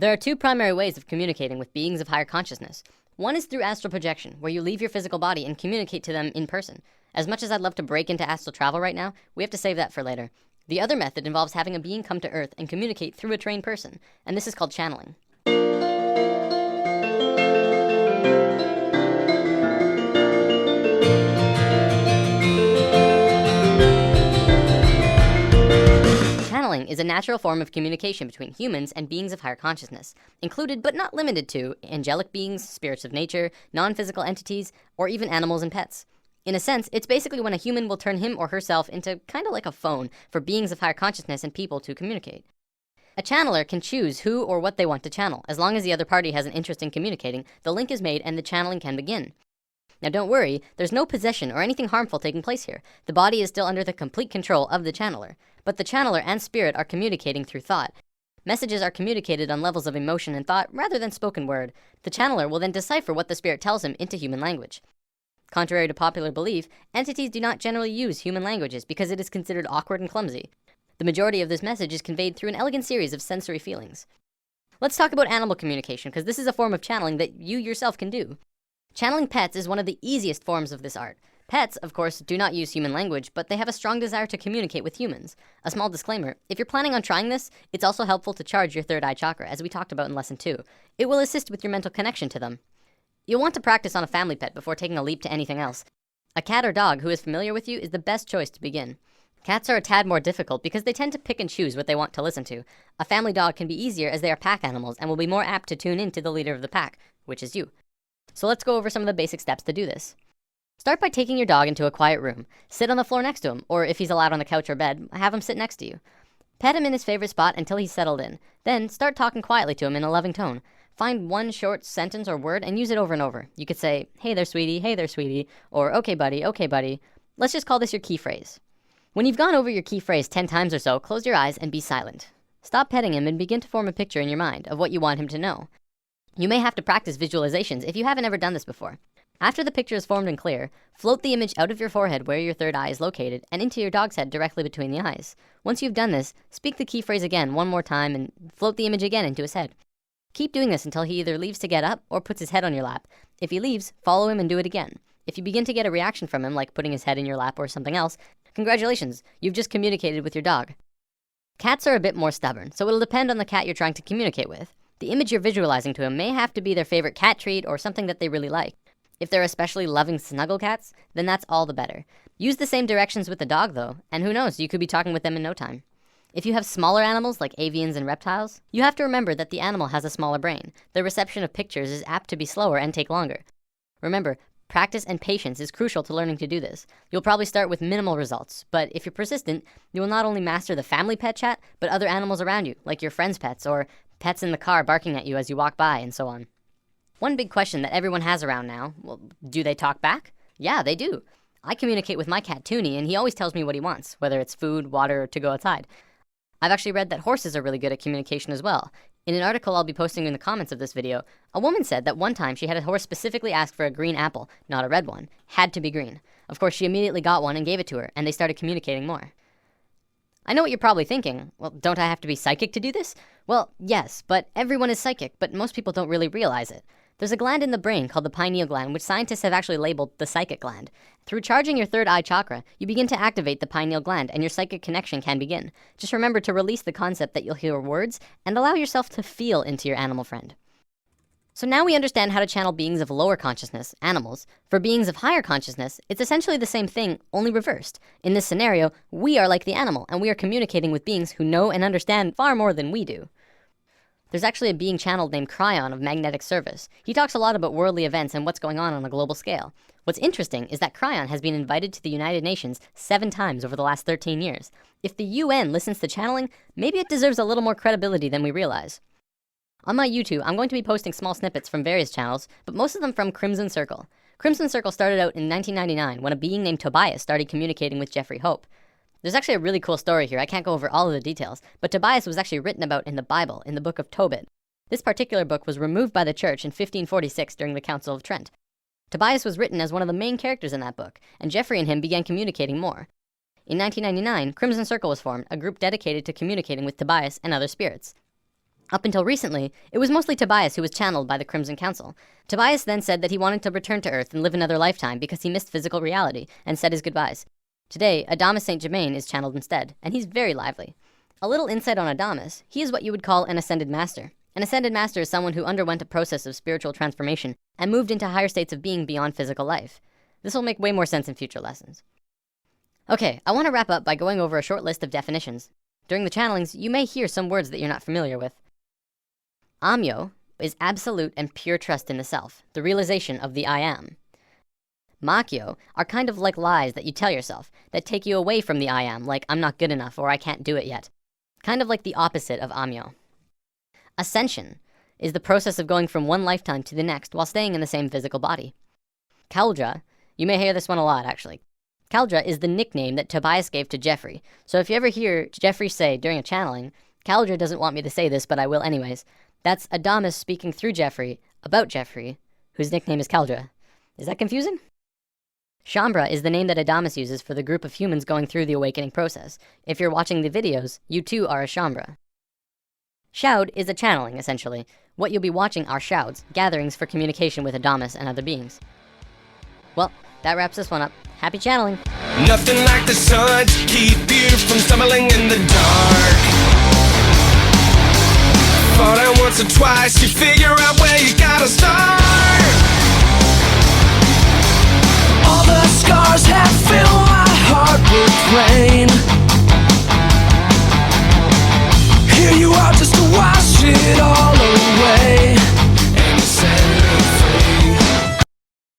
There are two primary ways of communicating with beings of higher consciousness. One is through astral projection, where you leave your physical body and communicate to them in person. As much as I'd love to break into astral travel right now, we have to save that for later. The other method involves having a being come to Earth and communicate through a trained person, and this is called channeling. Channeling is a natural form of communication between humans and beings of higher consciousness, included but not limited to angelic beings, spirits of nature, non physical entities, or even animals and pets. In a sense, it's basically when a human will turn him or herself into kind of like a phone for beings of higher consciousness and people to communicate. A channeler can choose who or what they want to channel. As long as the other party has an interest in communicating, the link is made and the channeling can begin. Now, don't worry, there's no possession or anything harmful taking place here. The body is still under the complete control of the channeler, but the channeler and spirit are communicating through thought. Messages are communicated on levels of emotion and thought rather than spoken word. The channeler will then decipher what the spirit tells him into human language. Contrary to popular belief, entities do not generally use human languages because it is considered awkward and clumsy. The majority of this message is conveyed through an elegant series of sensory feelings. Let's talk about animal communication because this is a form of channeling that you yourself can do. Channeling pets is one of the easiest forms of this art. Pets, of course, do not use human language, but they have a strong desire to communicate with humans. A small disclaimer if you're planning on trying this, it's also helpful to charge your third eye chakra, as we talked about in lesson two. It will assist with your mental connection to them. You'll want to practice on a family pet before taking a leap to anything else. A cat or dog who is familiar with you is the best choice to begin. Cats are a tad more difficult because they tend to pick and choose what they want to listen to. A family dog can be easier as they are pack animals and will be more apt to tune in to the leader of the pack, which is you. So let's go over some of the basic steps to do this. Start by taking your dog into a quiet room. Sit on the floor next to him, or if he's allowed on the couch or bed, have him sit next to you. Pet him in his favorite spot until he's settled in. Then start talking quietly to him in a loving tone. Find one short sentence or word and use it over and over. You could say, hey there, sweetie, hey there, sweetie, or okay, buddy, okay, buddy. Let's just call this your key phrase. When you've gone over your key phrase 10 times or so, close your eyes and be silent. Stop petting him and begin to form a picture in your mind of what you want him to know. You may have to practice visualizations if you haven't ever done this before. After the picture is formed and clear, float the image out of your forehead where your third eye is located and into your dog's head directly between the eyes. Once you've done this, speak the key phrase again one more time and float the image again into his head. Keep doing this until he either leaves to get up or puts his head on your lap. If he leaves, follow him and do it again. If you begin to get a reaction from him, like putting his head in your lap or something else, congratulations, you've just communicated with your dog. Cats are a bit more stubborn, so it'll depend on the cat you're trying to communicate with. The image you're visualizing to him may have to be their favorite cat treat or something that they really like. If they're especially loving snuggle cats, then that's all the better. Use the same directions with the dog though, and who knows, you could be talking with them in no time. If you have smaller animals like avians and reptiles, you have to remember that the animal has a smaller brain. The reception of pictures is apt to be slower and take longer. Remember, practice and patience is crucial to learning to do this. You'll probably start with minimal results, but if you're persistent, you will not only master the family pet chat, but other animals around you, like your friends' pets or pets in the car barking at you as you walk by, and so on. One big question that everyone has around now well, do they talk back? Yeah, they do. I communicate with my cat Toonie, and he always tells me what he wants, whether it's food, water, or to go outside. I've actually read that horses are really good at communication as well. In an article I'll be posting in the comments of this video, a woman said that one time she had a horse specifically ask for a green apple, not a red one. Had to be green. Of course, she immediately got one and gave it to her, and they started communicating more. I know what you're probably thinking. Well, don't I have to be psychic to do this? Well, yes, but everyone is psychic, but most people don't really realize it. There's a gland in the brain called the pineal gland, which scientists have actually labeled the psychic gland. Through charging your third eye chakra, you begin to activate the pineal gland and your psychic connection can begin. Just remember to release the concept that you'll hear words and allow yourself to feel into your animal friend. So now we understand how to channel beings of lower consciousness, animals. For beings of higher consciousness, it's essentially the same thing, only reversed. In this scenario, we are like the animal and we are communicating with beings who know and understand far more than we do. There's actually a being channeled named Cryon of Magnetic Service. He talks a lot about worldly events and what's going on on a global scale. What's interesting is that Cryon has been invited to the United Nations seven times over the last 13 years. If the UN listens to channeling, maybe it deserves a little more credibility than we realize. On my YouTube, I'm going to be posting small snippets from various channels, but most of them from Crimson Circle. Crimson Circle started out in 1999 when a being named Tobias started communicating with Jeffrey Hope. There's actually a really cool story here. I can't go over all of the details, but Tobias was actually written about in the Bible, in the book of Tobit. This particular book was removed by the church in 1546 during the Council of Trent. Tobias was written as one of the main characters in that book, and Jeffrey and him began communicating more. In 1999, Crimson Circle was formed, a group dedicated to communicating with Tobias and other spirits. Up until recently, it was mostly Tobias who was channeled by the Crimson Council. Tobias then said that he wanted to return to Earth and live another lifetime because he missed physical reality and said his goodbyes. Today, Adamus St. Germain is channeled instead, and he's very lively. A little insight on Adamus he is what you would call an ascended master. An ascended master is someone who underwent a process of spiritual transformation and moved into higher states of being beyond physical life. This will make way more sense in future lessons. Okay, I want to wrap up by going over a short list of definitions. During the channelings, you may hear some words that you're not familiar with. Amyo is absolute and pure trust in the self, the realization of the I am. Makyo are kind of like lies that you tell yourself that take you away from the I am, like I'm not good enough or I can't do it yet. Kind of like the opposite of Amyo. Ascension is the process of going from one lifetime to the next while staying in the same physical body. Kaldra, you may hear this one a lot actually. Kaldra is the nickname that Tobias gave to Jeffrey. So if you ever hear Jeffrey say during a channeling, Kaldra doesn't want me to say this, but I will anyways. That's Adamus speaking through Jeffrey about Jeffrey, whose nickname is Kaldra. Is that confusing? Shaumbra is the name that Adamus uses for the group of humans going through the awakening process. If you're watching the videos, you too are a Shaumbra. Shoud is a channeling, essentially. What you'll be watching are shouds, gatherings for communication with Adamus and other beings. Well, that wraps this one up. Happy channeling! Nothing like the sun to keep you from stumbling in the dark. Once or twice you figure out